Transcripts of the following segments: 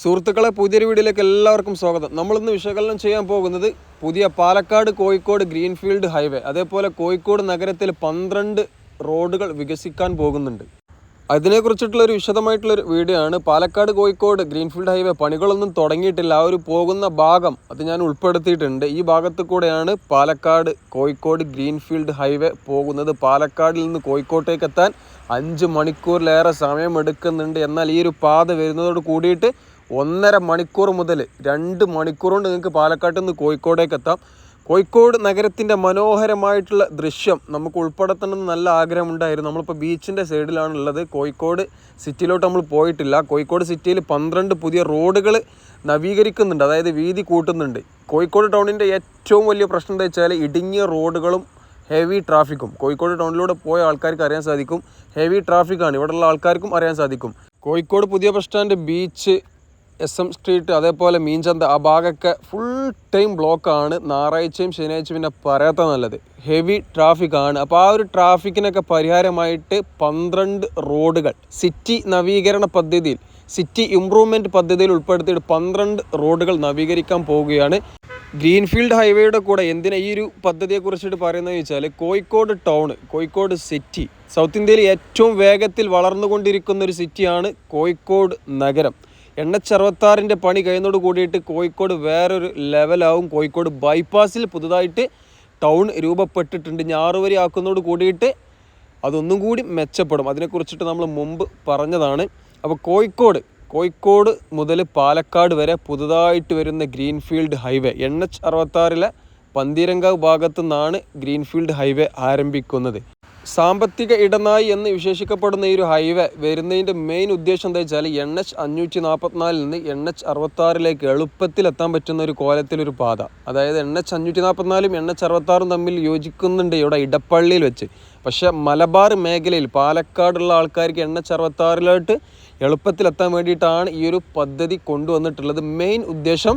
സുഹൃത്തുക്കളെ പുതിയൊരു വീഡിയോയിലേക്ക് എല്ലാവർക്കും സ്വാഗതം. നമ്മളിന്ന് വിശകലനം ചെയ്യാൻ പോകുന്നത് പുതിയ പാലക്കാട് കോഴിക്കോട് ഗ്രീൻഫീൽഡ് ഹൈവേ അതേപോലെ കോഴിക്കോട് നഗരത്തിൽ പന്ത്രണ്ട് റോഡുകൾ വികസിക്കാൻ പോകുന്നുണ്ട്. അതിനെക്കുറിച്ചിട്ടുള്ള ഒരു വിശദമായിട്ടുള്ള ഒരു വീഡിയോ ആണ്. പാലക്കാട് കോഴിക്കോട് ഗ്രീൻഫീൽഡ് ഹൈവേ പണികളൊന്നും തുടങ്ങിയിട്ടില്ല. ആ ഒരു പോകുന്ന ഭാഗം അത് ഞാൻ ഉൾപ്പെടുത്തിയിട്ടുണ്ട്. ഈ ഭാഗത്ത് കൂടെയാണ് പാലക്കാട് കോഴിക്കോട് ഗ്രീൻഫീൽഡ് ഹൈവേ പോകുന്നത്. പാലക്കാടിൽ നിന്ന് കോഴിക്കോട്ടേക്ക് എത്താൻ അഞ്ച് മണിക്കൂറിലേറെ സമയമെടുക്കുന്നുണ്ട്. എന്നാൽ ഈ ഒരു പാത വരുന്നതോട് കൂടിയിട്ട് ഒന്നര മണിക്കൂർ മുതൽ രണ്ട് മണിക്കൂർ കൊണ്ട് നിങ്ങൾക്ക് പാലക്കാട്ട് നിന്ന് കോഴിക്കോടേക്ക് എത്താം. കോഴിക്കോട് നഗരത്തിന്റെ മനോഹരമായിട്ടുള്ള ദൃശ്യം നമുക്ക് ഉൾപ്പെടുത്തണമെന്ന് നല്ല ആഗ്രഹമുണ്ടായിരുന്നു. നമ്മളിപ്പോൾ ബീച്ചിന്റെ സൈഡിലാണ് ഉള്ളത്. കോഴിക്കോട് സിറ്റിയിലോട്ട് നമ്മൾ പോയിട്ടില്ല. കോഴിക്കോട് സിറ്റിയിൽ പന്ത്രണ്ട് പുതിയ റോഡുകൾ നവീകരിക്കുന്നുണ്ട്. അതായത് വീതി കൂട്ടുന്നുണ്ട്. കോഴിക്കോട് ടൗണിന്റെ ഏറ്റവും വലിയ പ്രശ്നം എന്താ വെച്ചാൽ ഇടുങ്ങിയ റോഡുകളും ഹെവി ട്രാഫിക്കും. കോഴിക്കോട് ടൗണിലൂടെ പോയ ആൾക്കാർക്ക് അറിയാൻ സാധിക്കും. ഹെവി ട്രാഫിക്കാണ്. ഇവിടെയുള്ള ആൾക്കാർക്കും അറിയാൻ സാധിക്കും. കോഴിക്കോട് പുതിയ bus stand beach S M street അതേപോലെ മീൻചന്ത ആ ഭാഗമൊക്കെ ഫുൾ ടൈം ബ്ലോക്കാണ് ഞായറാഴ്ചയും ശനിയാഴ്ചയും പിന്നെ പറയാത്ത നല്ലത്. ഹെവി ട്രാഫിക് ആണ്. അപ്പോൾ ആ ഒരു ട്രാഫിക്കിനൊക്കെ പരിഹാരമായിട്ട് പന്ത്രണ്ട് റോഡുകൾ സിറ്റി നവീകരണ പദ്ധതിയിൽ സിറ്റി ഇംപ്രൂവ്മെന്റ് പദ്ധതിയിൽ ഉൾപ്പെടുത്തിയിട്ട് പന്ത്രണ്ട് റോഡുകൾ നവീകരിക്കാൻ പോവുകയാണ്. ഗ്രീൻഫീൽഡ് ഹൈവേയുടെ കൂടെ എന്തിനാ ഈ ഒരു പദ്ധതിയെക്കുറിച്ചിട്ട് പറയുന്നത് വെച്ചാൽ Kozhikode town Kozhikode city south ഇന്ത്യയിൽ ഏറ്റവും വേഗത്തിൽ വളർന്നുകൊണ്ടിരിക്കുന്ന ഒരു സിറ്റിയാണ് കോഴിക്കോട് നഗരം. അറുപത്താറിന്റെ പണി കഴിയുന്നതോട് കൂടിയിട്ട് കോഴിക്കോട് വേറൊരു ലെവലാവും. കോഴിക്കോട് ബൈപ്പാസിൽ പുതുതായിട്ട് ടൗൺ രൂപപ്പെട്ടിട്ടുണ്ട്. ഞാറുവരി ആക്കുന്നതോട് കൂടിയിട്ട് അതൊന്നും കൂടി മെച്ചപ്പെടും. അതിനെക്കുറിച്ചിട്ട് നമ്മൾ മുമ്പ് പറഞ്ഞതാണ്. അപ്പോൾ കോഴിക്കോട് കോഴിക്കോട് മുതൽ പാലക്കാട് വരെ പുതുതായിട്ട് വരുന്ന ഗ്രീൻഫീൽഡ് ഹൈവേ എൻ എച്ച് അറുപത്താറിലെ പന്തീരങ്കാവ് ഭാഗത്തു നിന്നാണ് ഗ്രീൻഫീൽഡ് ഹൈവേ ആരംഭിക്കുന്നത്. സാമ്പത്തിക ഇടനായി എന്ന് വിശേഷിക്കപ്പെടുന്ന ഈ ഒരു ഹൈവേ വരുന്നതിന്റെ മെയിൻ ഉദ്ദേശം എന്താ വെച്ചാൽ എൻ എച്ച് അഞ്ഞൂറ്റി നാൽപ്പത്തിനാലിൽ നിന്ന് എൻ എച്ച് അറുപത്താറിലേക്ക് എളുപ്പത്തിൽ എത്താൻ പറ്റുന്ന ഒരു കോലത്തിലൊരു പാത. അതായത് എൻ എച്ച് അഞ്ഞൂറ്റി നാൽപ്പത്തിനാലും എൻ എച്ച് അറുപത്താറും തമ്മിൽ യോജിക്കുന്നുണ്ട് ഇവിടെ ഇടപ്പള്ളിയിൽ വെച്ച്. പക്ഷേ മലബാർ മേഖലയിൽ പാലക്കാടുള്ള ആൾക്കാർക്ക് എൻ എച്ച് അറുപത്താറിലോട്ട് എളുപ്പത്തിലെത്താൻ വേണ്ടിയിട്ടാണ് ഈ ഒരു പദ്ധതി കൊണ്ടുവന്നിട്ടുള്ളത്. മെയിൻ ഉദ്ദേശം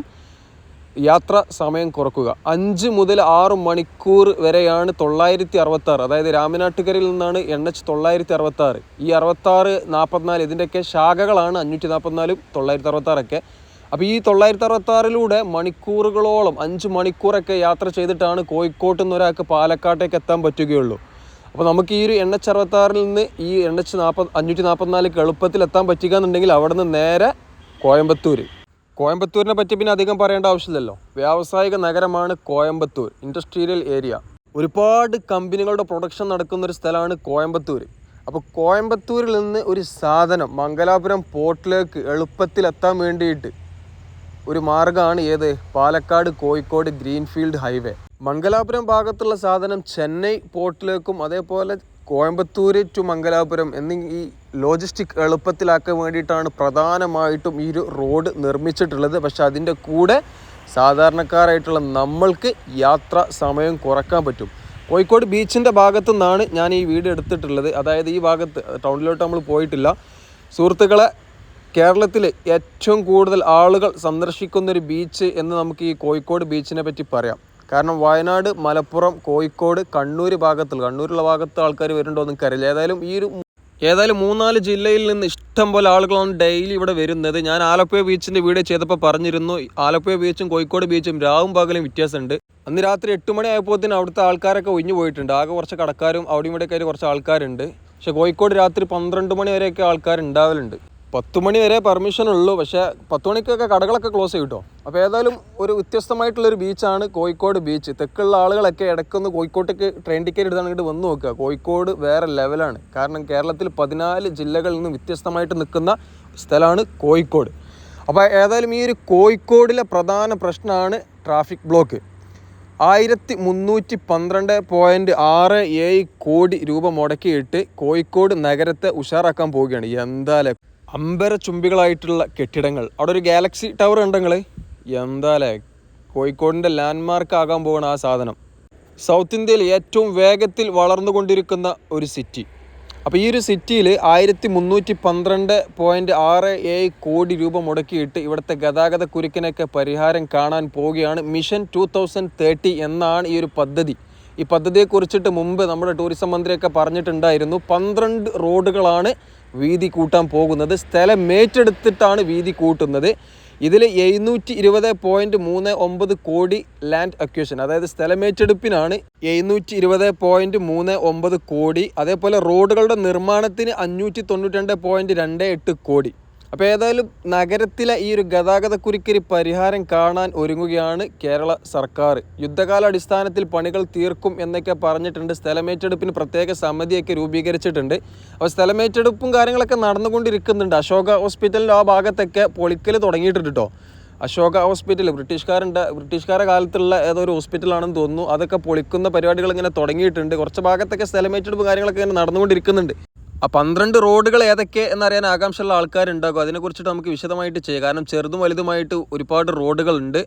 യാത്ര സമയം കുറക്കുക. അഞ്ച് മുതൽ ആറ് മണിക്കൂർ വരെയാണ് തൊള്ളായിരത്തി അറുപത്താറ് അതായത് രാമനാട്ടുകരയിൽ നിന്നാണ് എൻ എച്ച് തൊള്ളായിരത്തി അറുപത്താറ് ഈ അറുപത്താറ് നാൽപ്പത്തിനാല് ഇതിന്റെയൊക്കെ ശാഖകളാണ് അഞ്ഞൂറ്റി നാൽപ്പത്തിനാലും തൊള്ളായിരത്തി അറുപത്താറൊക്കെ അപ്പോൾ ഈ തൊള്ളായിരത്തി അറുപത്താറിലൂടെ മണിക്കൂറുകളോളം അഞ്ച് മണിക്കൂറൊക്കെ യാത്ര ചെയ്തിട്ടാണ് കോഴിക്കോട്ട് നിന്ന് ഒരാൾക്ക് പാലക്കാട്ടേക്ക് എത്താൻ പറ്റുകയുള്ളൂ. അപ്പോൾ നമുക്ക് ഈ ഒരു എൻ എച്ച് അറുപത്താറിൽ നിന്ന് ഈ എൻ എച്ച് നാൽപ്പത് അഞ്ഞൂറ്റി നാൽപ്പത്തിനാലിക്ക് എളുപ്പത്തിൽ എത്താൻ പറ്റുക എന്നുണ്ടെങ്കിൽ അവിടെ നിന്ന് നേരെ കോയമ്പത്തൂർ കോയമ്പത്തൂരിനെ പറ്റി പിന്നെ അധികം പറയേണ്ട ആവശ്യമില്ലല്ലോ. വ്യാവസായിക നഗരമാണ് കോയമ്പത്തൂർ ഇൻഡസ്ട്രിയൽ ഏരിയ ഒരുപാട് കമ്പനികളുടെ പ്രൊഡക്ഷൻ നടക്കുന്ന ഒരു സ്ഥലമാണ് കോയമ്പത്തൂർ അപ്പോൾ കോയമ്പത്തൂരിൽ നിന്ന് ഒരു സാധനം മംഗലാപുരം പോർട്ടിലേക്ക് എളുപ്പത്തിൽ എത്താൻ വേണ്ടിയിട്ട് ഒരു മാർഗമാണ് ഏത്? Palakkad Kozhikode greenfield highway. Mangalapuram ഭാഗത്തുള്ള സാധനം ചെന്നൈ പോർട്ടിലേക്കും അതേപോലെ കോയമ്പത്തൂർ ടു മംഗലാപുരം എന്നീ ഈ ലോജിസ്റ്റിക് എളുപ്പത്തിലാക്കാൻ വേണ്ടിയിട്ടാണ് പ്രധാനമായിട്ടും ഈ ഒരു റോഡ് നിർമ്മിച്ചിട്ടുള്ളത്. പക്ഷെ അതിന്റെ കൂടെ സാധാരണക്കാരായിട്ടുള്ള നമ്മൾക്ക് യാത്ര സമയം കുറയ്ക്കാൻ പറ്റും. കോഴിക്കോട് ബീച്ചിന്റെ ഭാഗത്തു നിന്നാണ് ഞാൻ ഈ വീട് എടുത്തിട്ടുള്ളത്. അതായത് ഈ ഭാഗത്ത് ടൗണിലോട്ട് നമ്മൾ പോയിട്ടില്ല. സുഹൃത്തുക്കളെ കേരളത്തിൽ ഏറ്റവും കൂടുതൽ ആളുകൾ സന്ദർശിക്കുന്നൊരു ബീച്ച് എന്ന് നമുക്ക് ഈ കോഴിക്കോട് ബീച്ചിനെ പറ്റി പറയാം. കാരണം വയനാട് മലപ്പുറം കോഴിക്കോട് കണ്ണൂർ ഭാഗത്തിൽ കണ്ണൂരുള്ള ഭാഗത്ത് ആൾക്കാർ വരുന്നുണ്ടോ എന്ന് എനിക്കറിയില്ല. ഏതായാലും ഈ ഒരു ഏതായാലും മൂന്നാൽ ജില്ലയിൽ നിന്ന് ഇഷ്ടം പോലെ ആളുകളാണ് ഡെയിലി ഇവിടെ വരുന്നത്. ഞാൻ ആലപ്പുഴ ബീച്ചിന്റെ വീഡിയോ ചെയ്തപ്പോൾ പറഞ്ഞിരുന്നു. ആലപ്പുഴ ബീച്ചും കോഴിക്കോട് ബീച്ചും രാവും പകലും വ്യത്യാസമുണ്ട്. അന്ന് രാത്രി എട്ട് മണി ആയപ്പോഴത്തേന് അവിടുത്തെ ആൾക്കാരൊക്കെ ഒഴിഞ്ഞു പോയിട്ടുണ്ട്. ആകെ കുറച്ച് കടക്കാരും അവിടെയും ഇവിടെയൊക്കെ കുറച്ച് ആൾക്കാരുണ്ട്. പക്ഷേ കോഴിക്കോട് രാത്രി പന്ത്രണ്ട് മണി വരെയൊക്കെ ആൾക്കാരുണ്ടാവലുണ്ട് പത്ത് മണി വരെ പെർമിഷൻ ഉള്ളൂ. പക്ഷേ പത്ത് മണിക്കൊക്കെ കടകളൊക്കെ ക്ലോസ് ചെയ്യും കേട്ടോ അപ്പോൾ ഏതായാലും ഒരു വ്യത്യസ്തമായിട്ടുള്ളൊരു ബീച്ചാണ് കോഴിക്കോട് ബീച്ച് തെക്കുള്ള ആളുകളൊക്കെ ഇടയ്ക്കൊന്ന് കോഴിക്കോട്ടേക്ക് ട്രെയിൻ ടിക്കറ്റ് എടുത്താണ് ഇങ്ങോട്ട് വന്ന് നോക്കുക. കോഴിക്കോട് വേറെ ലെവലാണ് കാരണം കേരളത്തിൽ പതിനാല് ജില്ലകളിൽ നിന്ന് വ്യത്യസ്തമായിട്ട് നിൽക്കുന്ന സ്ഥലമാണ് കോഴിക്കോട്. അപ്പോൾ ഏതായാലും ഈ ഒരു കോഴിക്കോടിലെ പ്രധാന പ്രശ്നമാണ് ട്രാഫിക് ബ്ലോക്ക് ആയിരത്തി മുന്നൂറ്റി പന്ത്രണ്ട് പോയിന്റ് ആറ് ഏഴ് കോടി രൂപ മുടക്കിയിട്ട് കോഴിക്കോട് നഗരത്തെ ഉഷാറാക്കാൻ പോവുകയാണ്. എന്താലേ അമ്പര ചുംബികളായിട്ടുള്ള കെട്ടിടങ്ങൾ. അവിടെ ഒരു ഗാലക്സി ടവർ ഉണ്ടെങ്കിൽ എന്താലേ കോഴിക്കോടിന്റെ ലാൻഡ്മാർക്ക് ആകാൻ പോകണം ആ സാധനം. സൗത്ത് ഇന്ത്യയിൽ ഏറ്റവും വേഗത്തിൽ വളർന്നുകൊണ്ടിരിക്കുന്ന ഒരു സിറ്റി. അപ്പോൾ ഈ ഒരു സിറ്റിയിൽ ആയിരത്തി മുന്നൂറ്റി പന്ത്രണ്ട് പോയിന്റ് ആറ് ഏഴ് കോടി രൂപ മുടക്കിയിട്ട് ഇവിടുത്തെ ഗതാഗത കുരുക്കിനൊക്കെ പരിഹാരം കാണാൻ പോവുകയാണ്. മിഷൻ ടു തൗസൻഡ് തേർട്ടി എന്നാണ് ഈ ഒരു പദ്ധതി. ഈ പദ്ധതിയെക്കുറിച്ചിട്ട് മുമ്പ് നമ്മുടെ ടൂറിസം മന്ത്രിയൊക്കെ പറഞ്ഞിട്ടുണ്ടായിരുന്നു. പന്ത്രണ്ട് റോഡുകളാണ് വീതി കൂട്ടാൻ പോകുന്നത്. സ്ഥലം ഏറ്റെടുത്തിട്ടാണ് വീതി കൂട്ടുന്നത്. ഇതിൽ എഴുന്നൂറ്റി ഇരുപത് പോയിന്റ് മൂന്ന് ഒമ്പത് കോടി ലാൻഡ് അക്വേഷൻ അതായത് സ്ഥലമേറ്റെടുപ്പിനാണ് എഴുന്നൂറ്റി ഇരുപത് പോയിന്റ് മൂന്ന് ഒമ്പത് കോടി. അതേപോലെ റോഡുകളുടെ നിർമ്മാണത്തിന് അഞ്ഞൂറ്റി തൊണ്ണൂറ്റി രണ്ട് പോയിന്റ് രണ്ട് എട്ട് കോടി. അപ്പോൾ ഏതായാലും നഗരത്തിലെ ഈ ഒരു ഗതാഗത കുരുക്കിന് പരിഹാരം കാണാൻ ഒരുങ്ങുകയാണ് കേരള സർക്കാർ. യുദ്ധകാലാടിസ്ഥാനത്തിൽ പണികൾ തീർക്കും എന്നൊക്കെ പറഞ്ഞിട്ടുണ്ട്. സ്ഥലമേറ്റെടുപ്പിന് പ്രത്യേക സമിതിയൊക്കെ രൂപീകരിച്ചിട്ടുണ്ട്. അപ്പോൾ സ്ഥലമേറ്റെടുപ്പും കാര്യങ്ങളൊക്കെ നടന്നുകൊണ്ടിരിക്കുന്നുണ്ട്. അശോക ഹോസ്പിറ്റലിന്റെ ആ ഭാഗത്തൊക്കെ പൊളിക്കൽ തുടങ്ങിയിട്ടുണ്ട് കേട്ടോ അശോക ഹോസ്പിറ്റൽ ബ്രിട്ടീഷുകാരുണ്ട് ബ്രിട്ടീഷുകാരുടെ കാലത്തുള്ള ഏതോ ഒരു ഹോസ്പിറ്റലാണെന്ന് തോന്നുന്നു. അതൊക്കെ പൊളിക്കുന്ന പരിപാടികൾ ഇങ്ങനെ തുടങ്ങിയിട്ടുണ്ട്. കുറച്ച് ഭാഗത്തൊക്കെ സ്ഥലമേറ്റെടുപ്പ് കാര്യങ്ങളൊക്കെ ഇങ്ങനെ നടന്നുകൊണ്ടിരിക്കുന്നുണ്ട്. ആ പന്ത്രണ്ട് റോഡുകൾ ഏതൊക്കെ എന്നറിയാൻ ആകാംക്ഷയുള്ള ആൾക്കാരുണ്ടാകും. അതിനെക്കുറിച്ചിട്ട് നമുക്ക് വിശദമായിട്ട് ചെയ്യാം. കാരണം ചെറുതും വലുതുമായിട്ട് ഒരുപാട് റോഡുകളുണ്ട്.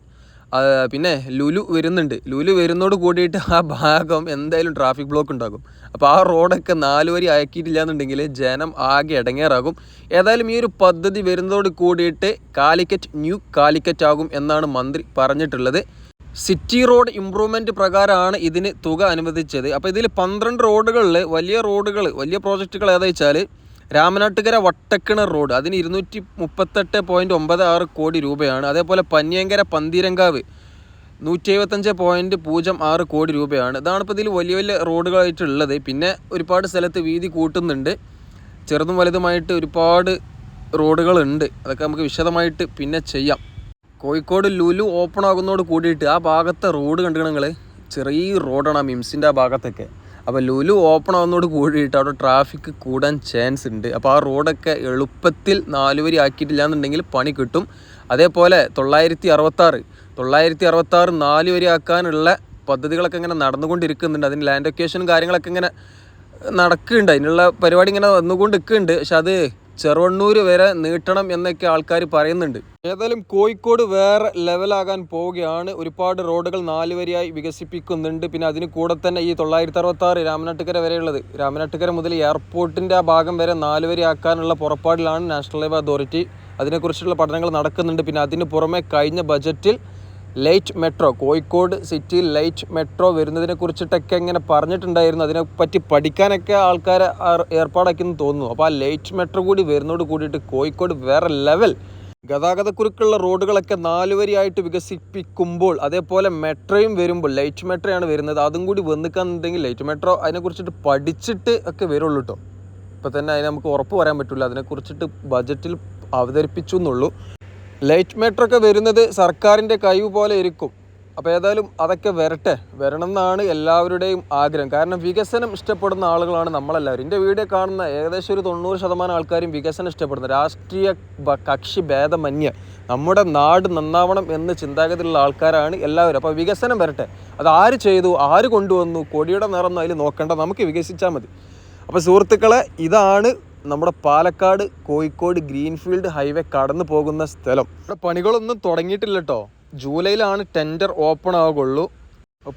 പിന്നെ ലുലു വരുന്നുണ്ട്. ലുലു വരുന്നതോട് കൂടിയിട്ട് ആ ഭാഗം എന്തായാലും ട്രാഫിക് ബ്ലോക്ക് ഉണ്ടാകും. അപ്പോൾ ആ റോഡൊക്കെ നാല് വരി ആക്കിയിട്ടില്ല എന്നുണ്ടെങ്കിൽ ജനം ആകെ ഇടങ്ങേറാകും. ഏതായാലും ഈ ഒരു പദ്ധതി വരുന്നതോട് കൂടിയിട്ട് കാലിക്കറ്റ് ന്യൂ കാലിക്കറ്റ് ആകും എന്നാണ് മന്ത്രി പറഞ്ഞിട്ടുള്ളത്. സിറ്റി റോഡ് ഇമ്പ്രൂവ്മെന്റ് പ്രകാരമാണ് ഇതിന് തുക അനുവദിച്ചത്. അപ്പോൾ ഇതിൽ പന്ത്രണ്ട് റോഡുകളിൽ വലിയ റോഡുകൾ വലിയ പ്രോജക്റ്റുകൾ ഏതാ വെച്ചാൽ രാമനാട്ടുകര വട്ടക്കിണർ റോഡ്. അതിന് ഇരുന്നൂറ്റി മുപ്പത്തെട്ട് പോയിന്റ് ഒമ്പത് ആറ് കോടി രൂപയാണ്. അതേപോലെ പന്നിയങ്കര പന്തിരങ്കാവ് നൂറ്റി എഴുപത്തഞ്ച് പോയിന്റ് പൂജ്യം ആറ് കോടി രൂപയാണ്. ഇതാണ് ഇപ്പോൾ ഇതിൽ വലിയ വലിയ റോഡുകളായിട്ടുള്ളത്. പിന്നെ ഒരുപാട് സ്ഥലത്ത് വീതി കൂട്ടുന്നുണ്ട്. ചെറുതും വലുതുമായിട്ട് ഒരുപാട് റോഡുകളുണ്ട്. അതൊക്കെ നമുക്ക് വിശദമായിട്ട് പിന്നെ ചെയ്യാം. കോഴിക്കോട് ലുലു ഓപ്പൺ ആകുന്നതോട് കൂടിയിട്ട് ആ ഭാഗത്തെ റോഡ് കണ്ടു നിങ്ങൾ ചെറിയ റോഡാണ് ആ മിംസിന്റെ ആ ഭാഗത്തൊക്കെ. അപ്പോൾ ലുലു ഓപ്പൺ ആകുന്നതോട് കൂടിയിട്ട് അവിടെ ട്രാഫിക് കൂടാൻ ചാൻസ് ഉണ്ട്. അപ്പോൾ ആ റോഡൊക്കെ എളുപ്പത്തിൽ നാലുവരി ആക്കിയിട്ടില്ല എന്നുണ്ടെങ്കിൽ പണി കിട്ടും. അതേപോലെ തൊള്ളായിരത്തി അറുപത്താറ് തൊള്ളായിരത്തി അറുപത്താറ് നാല് വരി ആക്കാനുള്ള പദ്ധതികളൊക്കെ ഇങ്ങനെ നടന്നുകൊണ്ടിരിക്കുന്നുണ്ട്. അതിന് ലാൻഡ് ഒക്കേഷനും കാര്യങ്ങളൊക്കെ ഇങ്ങനെ നടക്കുന്നുണ്ട്. അതിനുള്ള പരിപാടി ഇങ്ങനെ വന്നുകൊണ്ട് നിൽക്കുന്നുണ്ട് പക്ഷെ അത് ചെറുവണ്ണൂർ വരെ നീട്ടണം എന്നൊക്കെ ആൾക്കാർ പറയുന്നുണ്ട്. ഏതായാലും കോഴിക്കോട് വേറെ ലെവലാകാൻ പോവുകയാണ്. ഒരുപാട് റോഡുകൾ നാലുവരിയായി വികസിപ്പിക്കുന്നുണ്ട്. പിന്നെ അതിന് കൂടെ തന്നെ ഈ തൊള്ളായിരത്തി അറുപത്തി ആറ് രാമനാട്ടുകര വരെയുള്ളത്. രാമനാട്ടുകര മുതൽ എയർപോർട്ടിന്റെ ആ ഭാഗം വരെ നാല് വരി ആക്കാനുള്ള പുറപ്പാടിലാണ് നാഷണൽ ഹൈവേ അതോറിറ്റി. അതിനെക്കുറിച്ചുള്ള പഠനങ്ങൾ നടക്കുന്നുണ്ട്. പിന്നെ അതിന് പുറമെ കഴിഞ്ഞ ബജറ്റിൽ light metro Kozhikode city light metro വരുന്നതിനെ കുറിച്ചിട്ടൊക്കെ ഇങ്ങനെ പറഞ്ഞിട്ടുണ്ടായിരുന്നു. അതിനെപ്പറ്റി പഠിക്കാനൊക്കെ ആൾക്കാരെ ഏർ- ഏർപ്പാടാക്കിയെന്ന് തോന്നുന്നു. അപ്പോൾ ആ ലൈറ്റ് മെട്രോ കൂടി വരുന്നതോട് കൂടിയിട്ട് കോഴിക്കോട് വേറെ ലെവൽ. ഗതാഗതക്കുരുക്കുള്ള റോഡുകളൊക്കെ നാലുവരിയായിട്ട് വികസിപ്പിക്കുമ്പോൾ അതേപോലെ മെട്രോയും വരുമ്പോൾ ലൈറ്റ് മെട്രോയാണ് വരുന്നത്. അതും കൂടി വന്നിക്കാന്നുണ്ടെങ്കിൽ ലൈറ്റ് മെട്രോ അതിനെക്കുറിച്ചിട്ട് പഠിച്ചിട്ട് ഒക്കെ വരുള്ളൂ കേട്ടോ ഇപ്പോൾ തന്നെ അതിന് നമുക്ക് ഉറപ്പ് പറയാൻ പറ്റില്ല അതിനെക്കുറിച്ചിട്ട് ബജറ്റിൽ അവതരിപ്പിച്ചു എന്നുള്ളൂ. ലൈറ്റ് മെട്രോ ഒക്കെ വരുന്നത് സർക്കാരിന്റെ കഴിവ് പോലെ ഇരിക്കും. അപ്പോൾ ഏതായാലും അതൊക്കെ വരട്ടെ. വരണം എന്നാണ് എല്ലാവരുടെയും ആഗ്രഹം. കാരണം വികസനം ഇഷ്ടപ്പെടുന്ന ആളുകളാണ് നമ്മളെല്ലാവരും. എന്റെ വീഡിയോ കാണുന്ന ഏകദേശം ഒരു തൊണ്ണൂറ് ശതമാനം ആൾക്കാരും വികസനം ഇഷ്ടപ്പെടുന്നു. രാഷ്ട്രീയ കക്ഷി ഭേദമന്യ നമ്മുടെ നാട് നന്നാവണം എന്ന് ചിന്താഗതിയുള്ള ആൾക്കാരാണ് എല്ലാവരും. അപ്പോൾ വികസനം വരട്ടെ. അത് ആര് ചെയ്തു ആര് കൊണ്ടുവന്നു കൊടിയുടെ നിറം അതിൽ നോക്കേണ്ട. നമുക്ക് വികസിച്ചാൽ മതി. അപ്പോൾ സുഹൃത്തുക്കളെ ഇതാണ് നമ്മുടെ പാലക്കാട് കോഴിക്കോട് ഗ്രീൻഫീൽഡ് ഹൈവേ കടന്നു പോകുന്ന സ്ഥലം. ഇവിടെ പണികളൊന്നും തുടങ്ങിയിട്ടില്ല കേട്ടോ ജൂലൈയിലാണ് ടെൻഡർ ഓപ്പൺ ആവുകയുള്ളൂ.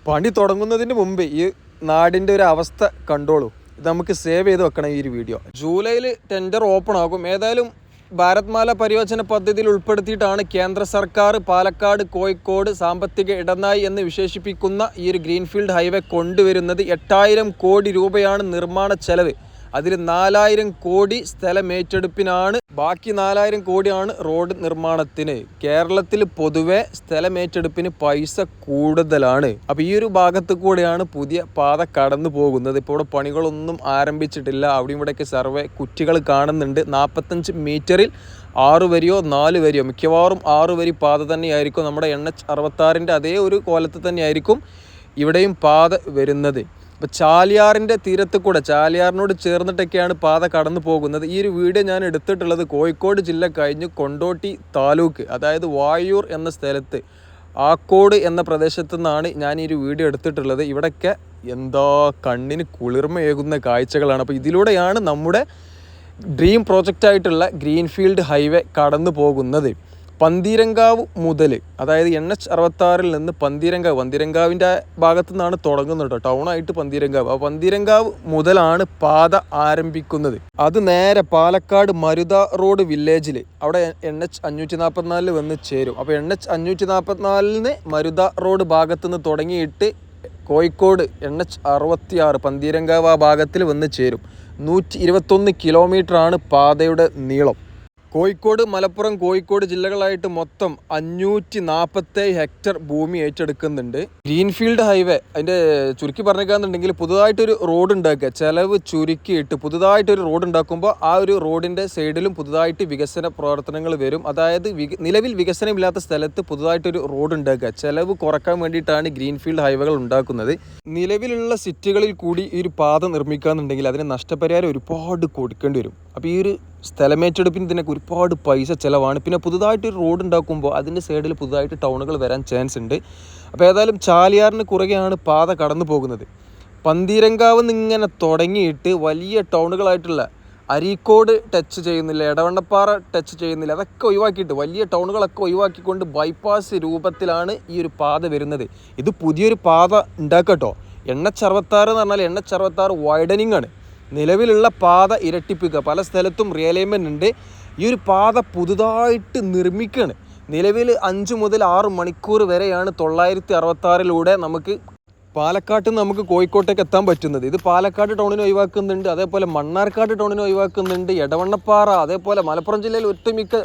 പണി തുടങ്ങുന്നതിന് മുമ്പ് ഈ നാടിന്റെ ഒരു അവസ്ഥ കണ്ടോളൂ. ഇത് നമുക്ക് സേവ് ചെയ്ത് വെക്കണം ഈ ഒരു വീഡിയോ. ജൂലൈയിൽ ടെൻഡർ ഓപ്പൺ ആകും. ഏതായാലും ഭാരത്മാല പരിയോജന പദ്ധതിയിൽ ഉൾപ്പെടുത്തിയിട്ടാണ് കേന്ദ്ര സർക്കാർ പാലക്കാട് കോഴിക്കോട് സാമ്പത്തിക ഇടനായി എന്ന് വിശേഷിപ്പിക്കുന്ന ഈ ഒരു ഗ്രീൻഫീൽഡ് ഹൈവേ കൊണ്ടുവരുന്നത് എട്ടായിരം കോടി രൂപയാണ് നിർമ്മാണ ചെലവ്. അതിൽ നാലായിരം കോടി സ്ഥലമേറ്റെടുപ്പിനാണ് ബാക്കി നാലായിരം കോടിയാണ് റോഡ് നിർമ്മാണത്തിന്. കേരളത്തിൽ പൊതുവെ സ്ഥലമേറ്റെടുപ്പിന് പൈസ കൂടുതലാണ്. അപ്പോൾ ഈ ഒരു ഭാഗത്ത് കൂടെയാണ് പുതിയ പാത കടന്നു പോകുന്നത്. ഇപ്പോൾ ഇവിടെ പണികളൊന്നും ആരംഭിച്ചിട്ടില്ല. അവിടെയും ഇവിടെയൊക്കെ സർവേ കുറ്റികൾ കാണുന്നുണ്ട്. നാൽപ്പത്തഞ്ച് മീറ്ററിൽ ആറ് വരിയോ നാല് വരിയോ? മിക്കവാറും ആറ് വരി പാത തന്നെയായിരിക്കും. നമ്മുടെ എൻ എച്ച് അറുപത്താറിന്റെ അതേ ഒരു കോലത്ത് തന്നെയായിരിക്കും ഇവിടെയും പാത വരുന്നത്. ഇപ്പോൾ ചാലിയാറിന്റെ തീരത്ത് കൂടെ ചാലിയാറിനോട് ചേർന്നിട്ടൊക്കെയാണ് പാത കടന്നു പോകുന്നത്. ഈ ഒരു വീഡിയോ ഞാൻ എടുത്തിട്ടുള്ളത് കോഴിക്കോട് ജില്ല കഴിഞ്ഞ് കൊണ്ടോട്ടി താലൂക്ക് അതായത് വായൂർ എന്ന സ്ഥലത്ത്. ആക്കോട് എന്ന പ്രദേശത്തു നിന്നാണ് ഞാൻ ഈ ഒരു വീഡിയോ എടുത്തിട്ടുള്ളത്. ഇവിടെയൊക്കെ എന്താ കണ്ണിന് കുളിർമയേകുന്ന കാഴ്ചകളാണ്. അപ്പോൾ ഇതിലൂടെയാണ് നമ്മുടെ ഡ്രീം പ്രോജക്റ്റായിട്ടുള്ള ഗ്രീൻഫീൽഡ് ഹൈവേ കടന്നു പോകുന്നത്. പന്തീരങ്കാവ് മുതൽ അതായത് എൻ എച്ച് അറുപത്താറിൽ നിന്ന് പന്തീരങ്കാവ് പന്തീരങ്കാവിന്റെ ഭാഗത്തു നിന്നാണ് തുടങ്ങുന്നത് കേട്ടോ ടൗണായിട്ട് പന്തീരങ്കാവ്. ആ പന്തീരങ്കാവ് മുതലാണ് പാത ആരംഭിക്കുന്നത്. അത് നേരെ പാലക്കാട് മരുത റോഡ് വില്ലേജിൽ അവിടെ എൻ എച്ച് അഞ്ഞൂറ്റി നാൽപ്പത്തിനാലിൽ വന്ന് ചേരും. അപ്പോൾ എൻ എച്ച് അഞ്ഞൂറ്റി നാൽപ്പത്തിനാലിന് മരുത റോഡ് ഭാഗത്തു നിന്ന് തുടങ്ങിയിട്ട് കോഴിക്കോട് എൻ എച്ച് അറുപത്തിയാറ് പന്തീരങ്കാവ് ആ ഭാഗത്തിൽ വന്ന് ചേരും. നൂറ്റി ഇരുപത്തൊന്ന് കിലോമീറ്ററാണ് പാതയുടെ നീളം. കോഴിക്കോട് മലപ്പുറം കോഴിക്കോട് ജില്ലകളായിട്ട് മൊത്തം അഞ്ഞൂറ്റി നാൽപ്പത്തേഴ് ഹെക്ടർ ഭൂമി ഏറ്റെടുക്കുന്നുണ്ട്. ഗ്രീൻഫീൽഡ് ഹൈവേ അതിന്റെ ചുരുക്കി പറഞ്ഞേക്കാന്നുണ്ടെങ്കിൽ പുതുതായിട്ടൊരു റോഡ് ഉണ്ടാക്കുക. ചെലവ് ചുരുക്കിയിട്ട് പുതുതായിട്ടൊരു റോഡ് ഉണ്ടാക്കുമ്പോൾ ആ ഒരു റോഡിന്റെ സൈഡിലും പുതുതായിട്ട് വികസന പ്രവർത്തനങ്ങൾ വരും. അതായത് നിലവിൽ വികസനമില്ലാത്ത സ്ഥലത്ത് പുതുതായിട്ടൊരു റോഡ് ഉണ്ടാക്കുക. ചെലവ് കുറയ്ക്കാൻ വേണ്ടിയിട്ടാണ് ഗ്രീൻഫീൽഡ് ഹൈവേകൾ ഉണ്ടാക്കുന്നത്. നിലവിലുള്ള സിറ്റികളിൽ കൂടി ഈ ഒരു പാത നിർമ്മിക്കുകയെന്നുണ്ടെങ്കിൽ അതിന് നഷ്ടപരിഹാരം ഒരുപാട് കൊടുക്കേണ്ടി വരും. അപ്പോൾ ഈ ഒരു സ്ഥലമേറ്റെടുപ്പിന് ഇതിനൊക്കെ ഒരുപാട് പൈസ ചിലവാണ്. പിന്നെ പുതുതായിട്ട് ഒരു റോഡ് ഉണ്ടാക്കുമ്പോൾ അതിന്റെ സൈഡിൽ പുതുതായിട്ട് ടൗണുകൾ വരാൻ ചാൻസ് ഉണ്ട്. അപ്പോൾ ഏതായാലും ചാലിയാറിന് കുറുകെയാണ് പാത കടന്നു പോകുന്നത്. പന്തീരങ്കാവ് നിന്ന് ഇങ്ങനെ തുടങ്ങിയിട്ട് വലിയ ടൗണുകളായിട്ടുള്ള അരീക്കോട് ടച്ച് ചെയ്യുന്നില്ല ഇടവണ്ണപ്പാറ ടച്ച് ചെയ്യുന്നില്ല അതൊക്കെ ഒഴിവാക്കിയിട്ട് വലിയ ടൗണുകളൊക്കെ ഒഴിവാക്കിക്കൊണ്ട് ബൈപ്പാസ് രൂപത്തിലാണ് ഈ ഒരു പാത വരുന്നത്. ഇത് പുതിയൊരു പാത ഉണ്ടാക്കട്ടോ. എണ്ണച്ചറുപത്താറ് എന്ന് പറഞ്ഞാൽ എണ്ണച്ചറുപത്താറ് വൈഡനിങ് ആണ്. നിലവിലുള്ള പാത ഇരട്ടിപ്പിക്കുക. പല സ്ഥലത്തും റിയലൈൻമെന്റ് ഉണ്ട് ഈ ഒരു പാത പുതുതായിട്ട് നിർമ്മിക്കുകയാണ് നിലവിൽ അഞ്ച് മുതൽ ആറ് മണിക്കൂർ വരെയാണ് തൊള്ളായിരത്തി അറുപത്താറിലൂടെ നമുക്ക് പാലക്കാട്ട് നിന്ന് നമുക്ക് കോഴിക്കോട്ടേക്ക് എത്താൻ പറ്റുന്നത്. ഇത് പാലക്കാട് ടൗണിന് ഒഴിവാക്കുന്നുണ്ട്. അതേപോലെ മണ്ണാർക്കാട് ടൗണിന് ഒഴിവാക്കുന്നുണ്ട്. എടവണ്ണപ്പാറ അതേപോലെ മലപ്പുറം ജില്ലയിൽ ഒട്ടുമിക്ക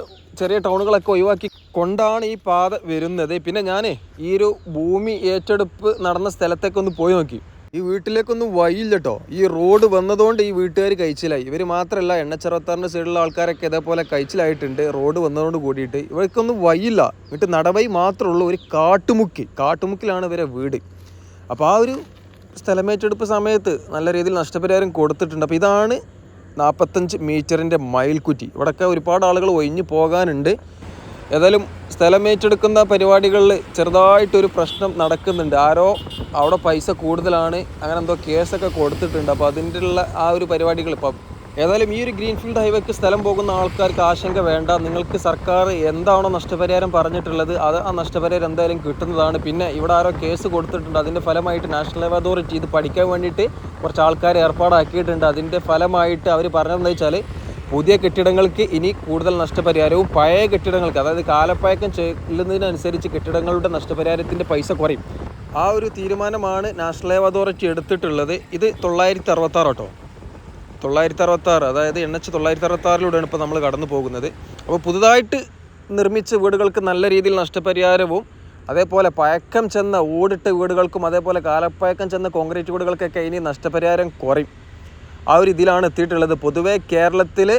ചെറിയ ടൗണുകളൊക്കെ ഒഴിവാക്കി കൊണ്ടാണ് ഈ പാത വരുന്നത്. പിന്നെ ഞാൻ ഈ ഒരു ഭൂമി ഏറ്റെടുപ്പ് നടന്ന സ്ഥലത്തേക്കൊന്ന് പോയി നോക്കി. ഈ വീട്ടിലേക്കൊന്നും വഴിയില്ല കേട്ടോ ഈ റോഡ് വന്നതുകൊണ്ട് ഈ വീട്ടുകാർ കഴിച്ചിലായി. ഇവർ മാത്രമല്ല എണ്ണച്ചറുപത്താറിന്റെ സൈഡിലുള്ള ആൾക്കാരൊക്കെ ഇതേപോലെ കഴിച്ചിലായിട്ടുണ്ട്. റോഡ് വന്നതുകൊണ്ട് കൂടിയിട്ട് ഇവർക്കൊന്നും വഴിയില്ല. എന്നിട്ട് നടവഴി മാത്രമുള്ള ഒരു കാട്ടുമുക്കി കാട്ടുമുക്കിലാണ് ഇവരെ വീട്. അപ്പോൾ ആ ഒരു സ്ഥലമേറ്റെടുപ്പ് സമയത്ത് നല്ല രീതിയിൽ നഷ്ടപരിഹാരം കൊടുത്തിട്ടുണ്ട്. അപ്പോൾ ഇതാണ് നാൽപ്പത്തഞ്ച് മീറ്ററിന്റെ മയിൽക്കുറ്റി. ഇവിടെയൊക്കെ ഒരുപാട് ആളുകൾ ഒഴിഞ്ഞു പോകാനുണ്ട്. ഏതായാലും സ്ഥലം ഏറ്റെടുക്കുന്ന പരിപാടികളിൽ ചെറുതായിട്ടൊരു പ്രശ്നം നടക്കുന്നുണ്ട്. ആരോ അവിടെ പൈസ കൂടുതലാണ് അങ്ങനെ എന്തോ കേസൊക്കെ കൊടുത്തിട്ടുണ്ട്. അപ്പോൾ അതിന്റെ ഉള്ള ആ ഒരു പരിപാടികൾ ഇപ്പം ഏതായാലും ഈ ഒരു ഗ്രീൻഫീൽഡ് ഹൈവേക്ക് സ്ഥലം പോകുന്ന ആൾക്കാർക്ക് ആശങ്ക വേണ്ട. നിങ്ങൾക്ക് സർക്കാർ എന്താണോ നഷ്ടപരിഹാരം പറഞ്ഞിട്ടുള്ളത് അത് ആ നഷ്ടപരിഹാരം എന്തായാലും കിട്ടുന്നതാണ്. പിന്നെ ഇവിടെ ആരോ കേസ് കൊടുത്തിട്ടുണ്ട്. അതിന്റെ ഫലമായിട്ട് നാഷണൽ ഹൈവേ അതോറിറ്റി ഇത് പഠിക്കാൻ വേണ്ടിയിട്ട് കുറച്ച് ആൾക്കാർ ഏർപ്പാടാക്കിയിട്ടുണ്ട്. അതിന്റെ ഫലമായിട്ട് അവർ പറഞ്ഞതെന്ന് വെച്ചാൽ പുതിയ കെട്ടിടങ്ങൾക്ക് ഇനി കൂടുതൽ നഷ്ടപരിഹാരവും പഴയ കെട്ടിടങ്ങൾക്ക് അതായത് കാലപ്പഴക്കം ചെല്ലുന്നതിനനുസരിച്ച് കെട്ടിടങ്ങളുടെ നഷ്ടപരിഹാരത്തിന്റെ പൈസ കുറയും. ആ ഒരു തീരുമാനമാണ് നാഷണൽ ഹൈവേ അതോറിറ്റി എടുത്തിട്ടുള്ളത്. ഇത് തൊള്ളായിരത്തി അറുപത്താറ് കേട്ടോ. തൊള്ളായിരത്തി അറുപത്താറ് അതായത് എൻ എച്ച് തൊള്ളായിരത്തി അറുപത്താറിലൂടെയാണ് ഇപ്പോൾ നമ്മൾ കടന്നു പോകുന്നത്. അപ്പോൾ പുതുതായിട്ട് നിർമ്മിച്ച വീടുകൾക്ക് നല്ല രീതിയിൽ നഷ്ടപരിഹാരവും അതേപോലെ പഴക്കം ചെന്ന ഓടിട്ട വീടുകൾക്കും അതേപോലെ കാലപ്പഴക്കം ചെന്ന കോൺക്രീറ്റ് വീടുകൾക്കൊക്കെ ഇനി നഷ്ടപരിഹാരം കുറയും. ആ ഒരു ഇതിലാണ് എത്തിയിട്ടുള്ളത്. പൊതുവേ കേരളത്തിൽ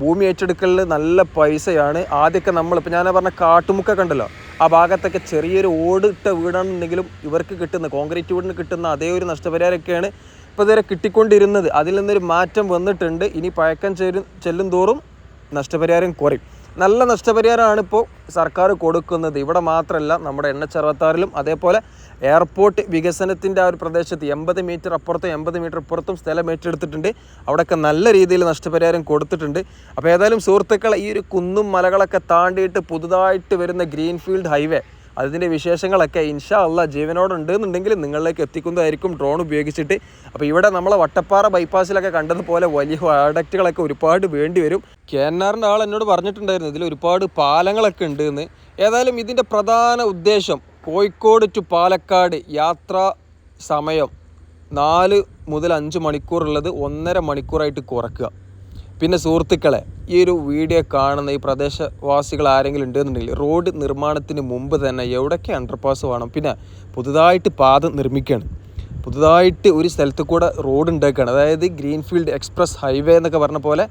ഭൂമി ഏറ്റെടുക്കലിൽ നല്ല പൈസയാണ്. ആദ്യമൊക്കെ നമ്മളിപ്പോൾ ഞാൻ പറഞ്ഞ കാട്ടുമുക്ക കണ്ടല്ലോ. ആ ഭാഗത്തൊക്കെ ചെറിയൊരു ഓടിട്ട വീടാണെന്നുണ്ടെങ്കിലും ഇവർക്ക് കിട്ടുന്ന കോൺക്രീറ്റ് വീടിന് കിട്ടുന്ന അതേ ഒരു നഷ്ടപരിഹാരമൊക്കെയാണ് ഇപ്പോൾ ഇതുവരെ കിട്ടിക്കൊണ്ടിരുന്നത്. അതിൽ നിന്നൊരു മാറ്റം വന്നിട്ടുണ്ട്. ഇനി പഴക്കം ചേരും ചെല്ലും തോറും നഷ്ടപരിഹാരം കുറയും. നല്ല നഷ്ടപരിഹാരമാണ് ഇപ്പോൾ സർക്കാർ കൊടുക്കുന്നത്. ഇവിടെ മാത്രമല്ല നമ്മുടെ എൻ അതേപോലെ എയർപോർട്ട് വികസനത്തിന്റെ ആ ഒരു പ്രദേശത്ത് എൺപത് മീറ്റർ അപ്പുറത്തും എൺപത് മീറ്റർ അപ്പുറത്തും സ്ഥലം ഏറ്റെടുത്തിട്ടുണ്ട്. അവിടെയൊക്കെ നല്ല രീതിയിൽ നഷ്ടപരിഹാരം കൊടുത്തിട്ടുണ്ട്. അപ്പോൾ ഏതായാലും സുഹൃത്തുക്കളെ ഈ ഒരു കുന്നും മലകളൊക്കെ താണ്ടിയിട്ട് പുതുതായിട്ട് വരുന്ന ഗ്രീൻഫീൽഡ് ഹൈവേ അതിന്റെ വിശേഷങ്ങളൊക്കെ ഇൻഷാ അല്ല ജീവനോട് ഉണ്ടെന്നുണ്ടെങ്കിൽ നിങ്ങളിലേക്ക് എത്തിക്കുന്നതായിരിക്കും ഡ്രോൺ ഉപയോഗിച്ചിട്ട്. അപ്പോൾ ഇവിടെ നമ്മളെ വട്ടപ്പാറ ബൈപ്പാസിലൊക്കെ കണ്ടതുപോലെ വലിയ പ്രോഡക്റ്റുകളൊക്കെ ഒരുപാട് വേണ്ടി വരും. കെ എൻ ആറിന്റെ ആൾ എന്നോട് പറഞ്ഞിട്ടുണ്ടായിരുന്നു ഇതിൽ ഒരുപാട് പാലങ്ങളൊക്കെ ഉണ്ട് എന്ന് ഏതായാലും ഇതിന്റെ പ്രധാന ഉദ്ദേശം കോഴിക്കോട് ടു പാലക്കാട് യാത്രാ സമയം നാല് മുതൽ അഞ്ച് മണിക്കൂറുള്ളത് ഒന്നര മണിക്കൂറായിട്ട് കുറയ്ക്കുക. പിന്നെ സുഹൃത്തുക്കളെ ഈ ഒരു വീഡിയോ കാണുന്ന ഈ പ്രദേശവാസികൾ ആരെങ്കിലും ഉണ്ടെന്നുണ്ടെങ്കിൽ റോഡ് നിർമ്മാണത്തിന് മുമ്പ് തന്നെ എവിടെയൊക്കെ അണ്ടർപാസ് വേണം പിന്നെ പുതുതായിട്ട് പാത നിർമ്മിക്കുകയാണ് പുതുതായിട്ട് ഒരു സ്ഥലത്ത് കൂടെ റോഡ് ഉണ്ടാക്കുകയാണ് അതായത് ഗ്രീൻഫീൽഡ് എക്സ്പ്രസ് ഹൈവേ എന്നൊക്കെ പറഞ്ഞ പോലെ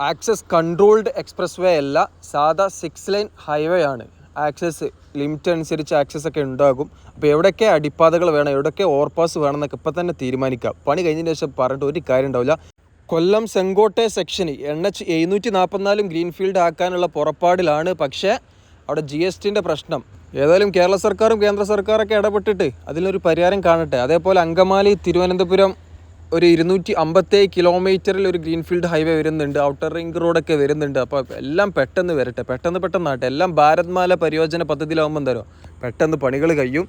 ആക്സസ് കൺട്രോൾഡ് എക്സ്പ്രസ് വേ അല്ല സാധാ സിക്സ് ലൈൻ ഹൈവേ ആണ്. ആക്സസ് ലിമിറ്റ് അനുസരിച്ച് ആക്സസ് ഒക്കെ ഉണ്ടാകും. അപ്പോൾ എവിടെയൊക്കെ അടിപ്പാതകൾ വേണം എവിടെയൊക്കെ ഓവർപാസ് വേണം എന്നൊക്കെ ഇപ്പം തന്നെ തീരുമാനിക്കാം. പണി കഴിഞ്ഞതിന് ശേഷം പറഞ്ഞിട്ട് ഒരു കാര്യം ഉണ്ടാവില്ല. കൊല്ലം സെങ്കോട്ടെ സെക്ഷന് എൻ എച്ച് എഴുന്നൂറ്റി നാൽപ്പത്തിനാലും ഗ്രീൻഫീൽഡ് ആക്കാനുള്ള പുറപ്പാടിലാണ്. പക്ഷേ അവിടെ ജി എസ് ടിന്റെ പ്രശ്നം. ഏതായാലും കേരള സർക്കാരും കേന്ദ്ര സർക്കാരൊക്കെ ഇടപെട്ടിട്ട് അതിനൊരു പരിഹാരം കാണട്ടെ. അതേപോലെ അങ്കമാലി തിരുവനന്തപുരം ഒരു ഇരുന്നൂറ്റി അമ്പത്തേഴ് കിലോമീറ്ററിൽ ഒരു ഗ്രീൻഫീൽഡ് ഹൈവേ വരുന്നുണ്ട്. ഔട്ടർ റിംഗ് റോഡൊക്കെ വരുന്നുണ്ട്. അപ്പോൾ എല്ലാം പെട്ടെന്ന് വരട്ടെ. പെട്ടെന്ന് പെട്ടെന്നാട്ടെ എല്ലാം ഭാരത്മാല പരിയോജന പദ്ധതിയിലാവുമ്പോൾ തരോ പെട്ടെന്ന് പണികൾ കഴിയും.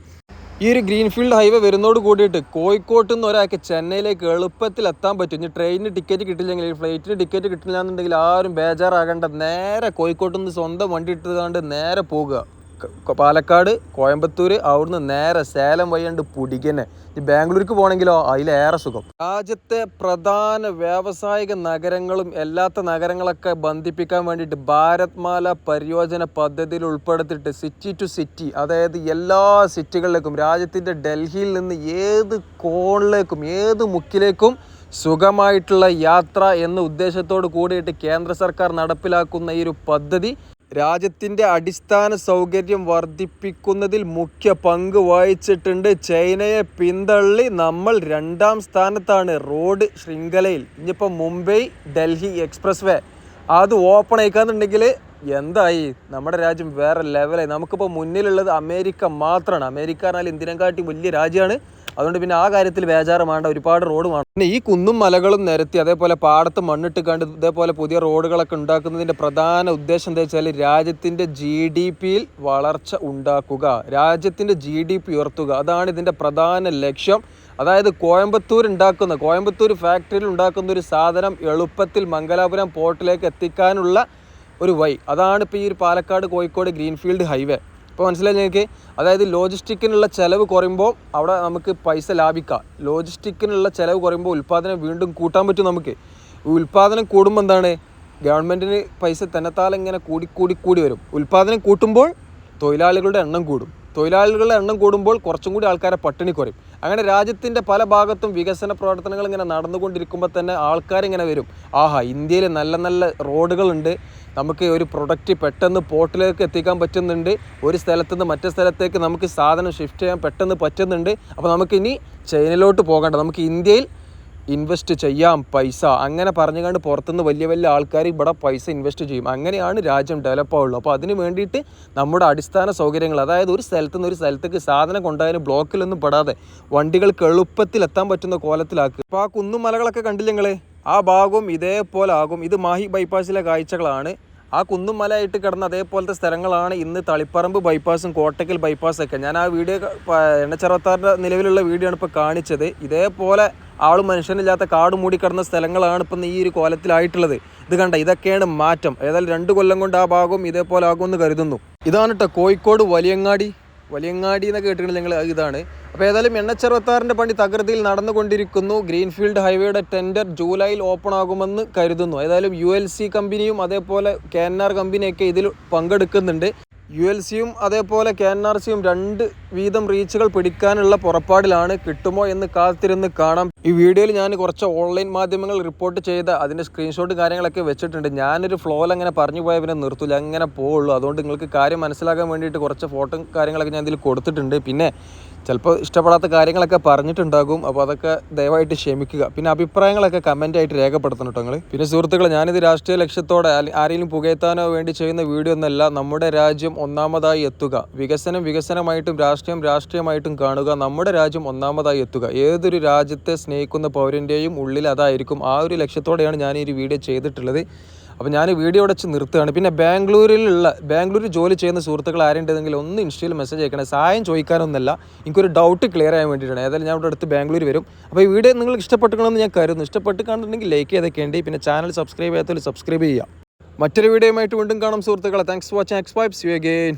ഈ ഒരു ഗ്രീൻഫീൽഡ് ഹൈവേ വരുന്നതോട് കൂടിയിട്ട് കോഴിക്കോട്ട് നിന്ന് ഒരാൾക്ക് ചെന്നൈയിലേക്ക് എളുപ്പത്തിൽ എത്താൻ പറ്റും. ഇനി ട്രെയിനിന് ടിക്കറ്റ് കിട്ടില്ലെങ്കിൽ ഫ്ലൈറ്റിന് ടിക്കറ്റ് കിട്ടില്ല എന്നുണ്ടെങ്കിൽ ആരും ബേജാറാകേണ്ട. നേരെ കോഴിക്കോട്ട് നിന്ന് സ്വന്തം വണ്ടി ഇട്ടുകൊണ്ട് നേരെ പോകുക പാലക്കാട് കോയമ്പത്തൂർ അവിടുന്ന് നേരെ സേലം വഴിയുണ്ട് പുടികനെ. ഈ ബാംഗ്ലൂർക്ക് പോകണമെങ്കിലോ അതിലേറെ സുഖം. രാജ്യത്തെ പ്രധാന വ്യാവസായിക നഗരങ്ങളും എല്ലാത്ത നഗരങ്ങളൊക്കെ ബന്ധിപ്പിക്കാൻ വേണ്ടിയിട്ട് ഭാരത്മാല പരിയോജന പദ്ധതിയിൽ ഉൾപ്പെടുത്തിയിട്ട് സിറ്റി ടു സിറ്റി അതായത് എല്ലാ സിറ്റികളിലേക്കും രാജ്യത്തിന്റെ ഡൽഹിയിൽ നിന്ന് ഏത് കോണിലേക്കും ഏത് മുക്കിലേക്കും സുഖമായിട്ടുള്ള യാത്ര എന്ന ഉദ്ദേശത്തോട് കൂടിയിട്ട് കേന്ദ്ര സർക്കാർ നടപ്പിലാക്കുന്ന ഈ ഒരു പദ്ധതി രാജ്യത്തിന്റെ അടിസ്ഥാന സൗകര്യം വർദ്ധിപ്പിക്കുന്നതിൽ മുഖ്യ പങ്ക് വഹിച്ചിട്ടുണ്ട്. ചൈനയെ പിന്തള്ളി നമ്മൾ രണ്ടാം സ്ഥാനത്താണ് റോഡ് ശൃംഖലയിൽ. ഇനിയിപ്പോൾ മുംബൈ ഡൽഹി എക്സ്പ്രസ് വേ അത് ഓപ്പൺ ആയിക്കാന്നുണ്ടെങ്കിൽ എന്തായി? നമ്മുടെ രാജ്യം വേറെ ലെവലായി നമുക്കിപ്പോൾ മുന്നിലുള്ളത് അമേരിക്ക മാത്രമാണ്. അമേരിക്ക എന്നാൽ ഇന്ത്യനെക്കാട്ടി വലിയ രാജ്യമാണ്. അതുകൊണ്ട് പിന്നെ ആ കാര്യത്തിൽ വേചാരം വേണ്ട ഒരുപാട് റോഡ് വേണം പിന്നെ ഈ കുന്നും മലകളും നിരത്തി അതേപോലെ പാടത്ത് മണ്ണിട്ട് കണ്ട് ഇതേപോലെ പുതിയ റോഡുകളൊക്കെ ഉണ്ടാക്കുന്നതിന്റെ പ്രധാന ഉദ്ദേശം എന്താ വെച്ചാൽ രാജ്യത്തിന്റെ ജി ഡി പിയിൽ വളർച്ച ഉണ്ടാക്കുക രാജ്യത്തിന്റെ ജി ഡി പി ഉയർത്തുക. അതാണ് ഇതിന്റെ പ്രധാന ലക്ഷ്യം. അതായത് കോയമ്പത്തൂർ ഉണ്ടാക്കുന്ന കോയമ്പത്തൂർ ഫാക്ടറിയിൽ ഉണ്ടാക്കുന്ന ഒരു സാധനം എളുപ്പത്തിൽ മംഗലാപുരം പോർട്ടിലേക്ക് എത്തിക്കാനുള്ള ഒരു വഴി. അതാണ് ഇപ്പോൾ ഈ ഒരു പാലക്കാട് കോഴിക്കോട് ഗ്രീൻഫീൽഡ് ഹൈവേ ഇപ്പോൾ മനസ്സിലായി ഞങ്ങൾക്ക് അതായത് ലോജിസ്റ്റിക്കിനുള്ള ചിലവ് കുറയുമ്പോൾ അവിടെ നമുക്ക് പൈസ ലാഭിക്കാം. ലോജിസ്റ്റിക്കിനുള്ള ചിലവ് കുറയുമ്പോൾ ഉൽപ്പാദനം വീണ്ടും കൂട്ടാൻ പറ്റും നമുക്ക്. ഉൽപ്പാദനം കൂടുമ്പോൾ എന്താണ്? ഗവൺമെന്റിന് പൈസ തന്നെത്താൽ ഇങ്ങനെ കൂടി കൂടി കൂടി വരും. ഉൽപ്പാദനം കൂട്ടുമ്പോൾ തൊഴിലാളികളുടെ എണ്ണം കൂടും. തൊഴിലാളികളുടെ എണ്ണം കൂടുമ്പോൾ കുറച്ചും കൂടി ആൾക്കാരെ പട്ടിണി കുറയും. അങ്ങനെ രാജ്യത്തിന്റെ പല ഭാഗത്തും വികസന പ്രവർത്തനങ്ങൾ ഇങ്ങനെ നടന്നുകൊണ്ടിരിക്കുമ്പോൾ തന്നെ ആൾക്കാരിങ്ങനെ വരും. ആഹാ ഇന്ത്യയിൽ നല്ല നല്ല റോഡുകളുണ്ട്. നമുക്ക് ഒരു പ്രൊഡക്റ്റ് പെട്ടെന്ന് പോർട്ടിലേക്ക് എത്തിക്കാൻ പറ്റുന്നുണ്ട്. ഒരു സ്ഥലത്തു നിന്ന് മറ്റേ സ്ഥലത്തേക്ക് നമുക്ക് സാധനം ഷിഫ്റ്റ് ചെയ്യാൻ പെട്ടെന്ന് പറ്റുന്നുണ്ട്. അപ്പോൾ നമുക്കിനി ചൈനയിലോട്ട് പോകണ്ട. നമുക്ക് ഇന്ത്യയിൽ ഇൻവെസ്റ്റ് ചെയ്യാം പൈസ. അങ്ങനെ പറഞ്ഞുകൊണ്ട് പുറത്തുനിന്ന് വലിയ വലിയ ആൾക്കാർ ഇവിടെ പൈസ ഇൻവെസ്റ്റ് ചെയ്യും. അങ്ങനെയാണ് രാജ്യം ഡെവലപ്പ് ആവുള്ളൂ. അപ്പോൾ അതിന് വേണ്ടിയിട്ട് നമ്മുടെ അടിസ്ഥാന സൗകര്യങ്ങൾ അതായത് ഒരു സ്ഥലത്തു നിന്ന് ഒരു സ്ഥലത്തേക്ക് സാധനം കൊണ്ടുപോയാലും ബ്ലോക്കിലൊന്നും പെടാതെ വണ്ടികൾക്ക് എളുപ്പത്തിൽ എത്താൻ പറ്റുന്ന കോലത്തിലാക്കുക. അപ്പോൾ ആ കുന്നും മലകളൊക്കെ കണ്ടില്ലേ നിങ്ങൾ ആ ഭാഗവും ഇതേപോലെ ആകും. ഇത് മാഹി ബൈപ്പാസിലെ കാഴ്ചകളാണ്. ആ കുന്നും മലയായിട്ട് കിടന്ന അതേപോലത്തെ സ്ഥലങ്ങളാണ് ഇന്ന് തളിപ്പറമ്പ് ബൈപ്പാസും കോട്ടക്കൽ ബൈപ്പാസും ഒക്കെ ഞാൻ ആ വീഡിയോ എണ്ണച്ചറുപത്താറിന്റെ നിലവിലുള്ള വീഡിയോ ആണ് ഇപ്പോൾ കാണിച്ചത്. ഇതേപോലെ ആളും മനുഷ്യനില്ലാത്ത കാട് മൂടി കിടന്ന സ്ഥലങ്ങളാണ് ഇപ്പം ഈ ഒരു കോലത്തിലായിട്ടുള്ളത്. ഇത് കണ്ട ഇതൊക്കെയാണ് മാറ്റം. ഏതായാലും രണ്ട് കൊല്ലം കൊണ്ട് ആ ഭാഗവും ഇതേപോലെ ആകുമെന്ന് കരുതുന്നു. ഇതാണ് കേട്ടോ കോഴിക്കോട് വലിയങ്ങാടി. വലിയങ്ങാടി എന്ന് കേട്ടിട്ടുണ്ട് നിങ്ങൾ ഇതാണ്. അപ്പോൾ ഏതായാലും എണ്ണച്ചറുപത്താറിന്റെ പണി തകൃതിയിൽ നടന്നുകൊണ്ടിരിക്കുന്നു. ഗ്രീൻഫീൽഡ് ഹൈവേയുടെ ടെൻഡർ ജൂലൈയിൽ ഓപ്പൺ ആകുമെന്ന് കരുതുന്നു. ഏതായാലും യു എൽ സി കമ്പനിയും അതേപോലെ കെ എൻ ആർ കമ്പനിയൊക്കെ ഇതിൽ പങ്കെടുക്കുന്നുണ്ട്. യു എൽ സിയും അതേപോലെ കെ എൻ ആർ സിയും രണ്ട് വീതം റീച്ചുകൾ പിടിക്കാനുള്ള പുറപ്പാടിലാണ് കിട്ടുമോ എന്ന് കാത്തിരുന്ന് കാണാം. ഈ വീഡിയോയിൽ ഞാൻ കുറച്ച് ഓൺലൈൻ മാധ്യമങ്ങൾ റിപ്പോർട്ട് ചെയ്ത അതിന്റെ സ്ക്രീൻഷോട്ട് കാര്യങ്ങളൊക്കെ വെച്ചിട്ടുണ്ട്. ഞാനൊരു ഫ്ലോയിൽ അങ്ങനെ പറഞ്ഞു പോയാൽ പിന്നെ നിർത്തില്ല അങ്ങനെ പോവുള്ളൂ. അതുകൊണ്ട് നിങ്ങൾക്ക് കാര്യം മനസ്സിലാക്കാൻ വേണ്ടിയിട്ട് കുറച്ച് ഫോട്ടോ കാര്യങ്ങളൊക്കെ ഞാൻ ഇതിൽ കൊടുത്തിട്ടുണ്ട്. പിന്നെ ചിലപ്പോൾ ഇഷ്ടപ്പെടാത്ത കാര്യങ്ങളൊക്കെ പറഞ്ഞിട്ടുണ്ടാകും. അപ്പോൾ അതൊക്കെ ദയവായിട്ട് ക്ഷമിക്കുക. പിന്നെ അഭിപ്രായങ്ങളൊക്കെ കമന്റ് ആയിട്ട് രേഖപ്പെടുത്തണം കേട്ടോ നിങ്ങൾ പിന്നെ സുഹൃത്തുക്കളെ ഞാനിത് രാഷ്ട്രീയ ലക്ഷ്യത്തോടെ ആരെങ്കിലും പുകയത്താനോ വേണ്ടി ചെയ്യുന്ന വീഡിയോ ഒന്നല്ല നമ്മുടെ രാജ്യം ഒന്നാമതായി എത്തുക. വികസനം വികസനമായിട്ടും രാഷ്ട്രീയം രാഷ്ട്രീയമായിട്ടും കാണുക. നമ്മുടെ രാജ്യം ഒന്നാമതായി എത്തുക. ഏതൊരു രാജ്യത്തെ സ്നേഹിക്കുന്ന പൗരന്റെയും ഉള്ളിൽ അതായിരിക്കും. ആ ഒരു ലക്ഷ്യത്തോടെയാണ് ഞാൻ ഈ വീഡിയോ ചെയ്തിട്ടുള്ളത്. അപ്പോൾ ഞാൻ വീഡിയോ അടച്ച് നിർത്തുകയാണ്. പിന്നെ ബാംഗ്ലൂരിലുള്ള ബാംഗ്ലൂരിൽ ജോലി ചെയ്യുന്ന സുഹൃത്തുക്കൾ ആരുണ്ടെങ്കിൽ ഒന്ന് ഇൻസ്റ്റയിൽ മെസ്സേജ് അയക്കണേ. സഹായം ചോദിക്കാനൊന്നല്ല എനിക്കൊരു ഡൗട്ട് ക്ലിയർ ചെയ്യാൻ വേണ്ടിയിട്ടാണ്. ഏതായാലും ഞാൻ ഇവിടെ അടുത്ത് ബാംഗ്ലൂർ വരും. അപ്പോൾ ഈ വീഡിയോ നിങ്ങൾക്ക് ഇഷ്ടപ്പെട്ടിക്കണമെന്ന് ഞാൻ കരുതുന്നു. ഇഷ്ടപ്പെട്ട് കണ്ടിട്ടുണ്ടെങ്കിൽ ലൈക്ക് ചെയ്തൊക്കെ ഉണ്ട് പിന്നെ ചാനൽ സബ്സ്ക്രൈബ് ചെയ്യാത്തവർ സബ്സ്ക്രൈബ് ചെയ്യുക. മറ്റൊരു വീഡിയോയുമായിട്ട് വീണ്ടും കാണാം സുഹൃത്തുക്കളെ. Thanks for watching X vibes you again